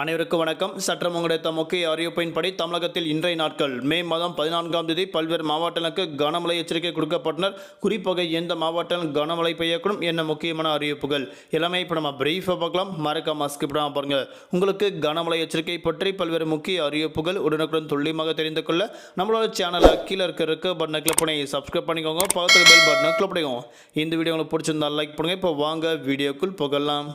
அனைவருக்கும் வணக்கம். சற்றம் கிடைத்த முக்கிய அறிவிப்பின்படி தமிழகத்தில் இன்றைய நாட்கள் மே மாதம் பதினான்காம் தேதி பல்வேறு மாவட்டங்களுக்கு கனமழை எச்சரிக்கை கொடுக்கப்பட்டனர். குறிப்பாக எந்த மாவட்டம் கனமழை பெய்யக்கூடும் என்ன முக்கியமான அறிவிப்புகள் எல்லாமே இப்போ நம்ம பிரீஃபாக பார்க்கலாம். மறக்காம ஸ்கிப் பண்ணாம பாருங்க. உங்களுக்கு கனமழை எச்சரிக்கை பற்றி பல்வேறு முக்கிய அறிவிப்புகள் உடனுக்குடன் துல்லியமாக தெரிந்து கொள்ள நம்மளோட சேனலை கீழே இருக்கிறதுக்கு பட்டனை கிளிக் பண்ணி சப்ஸ்கிரைப் பண்ணிக்கோங்க. பக்கத்தில் பெல் பட்டனை கிளிக் பண்ணிக்கோங்க. இந்த வீடியோ உங்களுக்கு பிடிச்சிருந்தா லைக் பண்ணுங்கள் இப்போ வாங்க வீடியோக்குள் போகலாம்.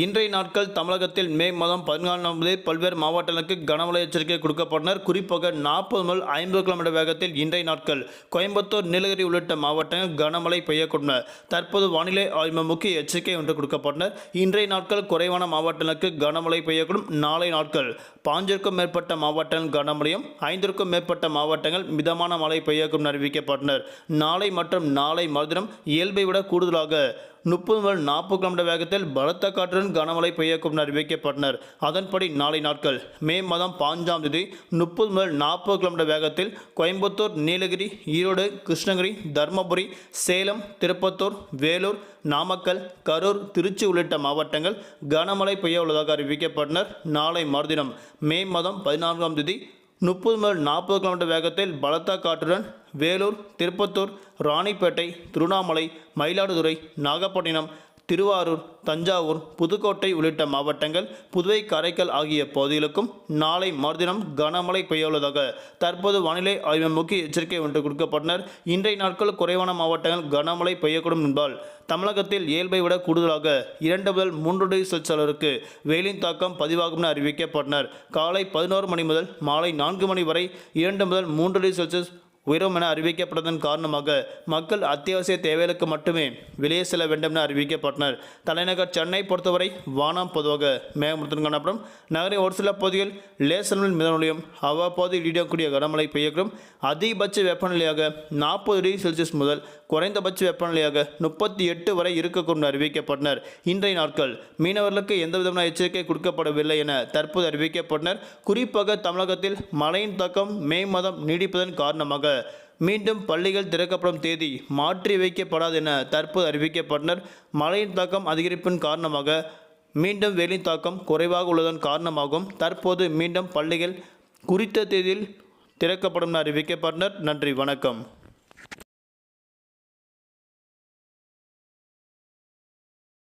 இன்றைய நாட்கள் தமிழகத்தில் மே மாதம் பதினாலாம் தேதி பல்வேறு மாவட்டங்களுக்கு கனமழை எச்சரிக்கை கொடுக்கப்பட்டனர். குறிப்பாக நாற்பது முதல் ஐம்பது கிலோமீட்டர் வேகத்தில் இன்றைய நாட்கள் கோயம்புத்தூர் நீலகிரி உள்ளிட்ட மாவட்டங்கள் கனமழை பெய்யக்கூடும். தற்போது வானிலை ஆய்வு முக்கிய எச்சரிக்கை ஒன்று கொடுக்கப்பட்டனர். இன்றைய நாட்கள் குறைவான மாவட்டங்களுக்கு கனமழை பெய்யக்கூடும். நாளை நாட்கள் பாஞ்சிற்கும் மேற்பட்ட மாவட்டங்கள் கனமழையும் ஐந்திற்கும் மேற்பட்ட மாவட்டங்கள் மிதமான மழை பெய்யக்கூடும் அறிவிக்கப்பட்டனர். நாளை மற்றும் நாளை மறுதினம் இயல்பை விட கூடுதலாக முப்பது முதல் நாற்பது கிலோமீட்டர் வேகத்தில் பலத்த காற்றுடன் கனமழை பெய்யக்கும் அறிவிக்கப்பட்டனர். அதன்படி நாளை நாட்கள் மே மாதம் பாஞ்சாம் தேதி முப்பது முதல் நாற்பது கிலோமீட்டர் வேகத்தில் கோயம்புத்தூர் நீலகிரி ஈரோடு கிருஷ்ணகிரி தருமபுரி சேலம் திருப்பத்தூர் வேலூர் நாமக்கல் கரூர் திருச்சி உள்ளிட்ட மாவட்டங்கள் கனமழை பெய்ய உள்ளதாக அறிவிக்கப்பட்டனர். நாளை மறுதினம் மே மாதம் பதினான்காம் தேதி முப்பது முதல் நாற்பது கிலோமீட்டர் வேகத்தில் பலத்த காற்றுடன் வேலூர் திருப்பத்தூர் ராணிப்பேட்டை திருவண்ணாமலை மயிலாடுதுறை நாகப்பட்டினம் திருவாரூர் தஞ்சாவூர் புதுக்கோட்டை உள்ளிட்ட மாவட்டங்கள் புதுவை காரைக்கால் ஆகிய பகுதிகளுக்கும் நாளை மறுதினம் கனமழை பெய்யவுள்ளதாக தற்போது வானிலை ஆய்வு முக்கிய எச்சரிக்கை ஒன்று கொடுக்கப்பட்டனர். இன்றைய நாட்கள் குறைவான மாவட்டங்கள் கனமழை பெய்யக்கூடும் என்பதால் தமிழகத்தில் இயல்பை விட கூடுதலாக இரண்டு முதல் மூன்று டிகிரி செல்சியலருக்கு வெயிலின் தாக்கம் பதிவாகும் என அறிவிக்கப்பட்டனர். காலை பதினோரு மணி முதல் மாலை நான்கு மணி வரை இரண்டு முதல் மூன்று டிகிரி செல்சியஸ் உயரும் என அறிவிக்கப்பட்டதன் காரணமாக மக்கள் அத்தியாவசிய தேவைகளுக்கு மட்டுமே வெளியே செல்ல வேண்டும் என அறிவிக்கப்பட்டனர். தலைநகர் சென்னை பொறுத்தவரை வானம் பொதுவாக மேகமூர்த்தம் காணப்படும். நகரின் ஒரு சில பகுதிகள் லேசனில் மிதமொழியும் அவ்வப்போது இடியக்கூடிய கனமழை பெய்யக்கூடும். அதிகபட்ச வெப்பநிலையாக நாற்பது டிகிரி செல்சியஸ் முதல் குறைந்தபட்ச வெப்பநிலையாக முப்பத்தி எட்டு வரை இருக்கக்கூடும் அறிவிக்கப்பட்டனர். இன்றைய நாட்கள் மீனவர்களுக்கு எந்த விதமான எச்சரிக்கை கொடுக்கப்படவில்லை என தற்போது அறிவிக்கப்பட்டனர். குறிப்பாக தமிழகத்தில் மழையின் தாக்கம் மே மாதம் நீடிப்பதன் காரணமாக மீண்டும் பள்ளிகள் திறக்கப்படும் தேதி மாற்றி வைக்கப்படாது என தற்போது அறிவிக்கப்பட்டனர். மழையின் தாக்கம் அதிகரிப்பின் காரணமாக மீண்டும் வெயிலின் தாக்கம் குறைவாக உள்ளதன் காரணமாகவும் தற்போது மீண்டும் பள்ளிகள் குறித்த தேதியில் திறக்கப்படும் என அறிவிக்கப்பட்டனர். நன்றி வணக்கம்.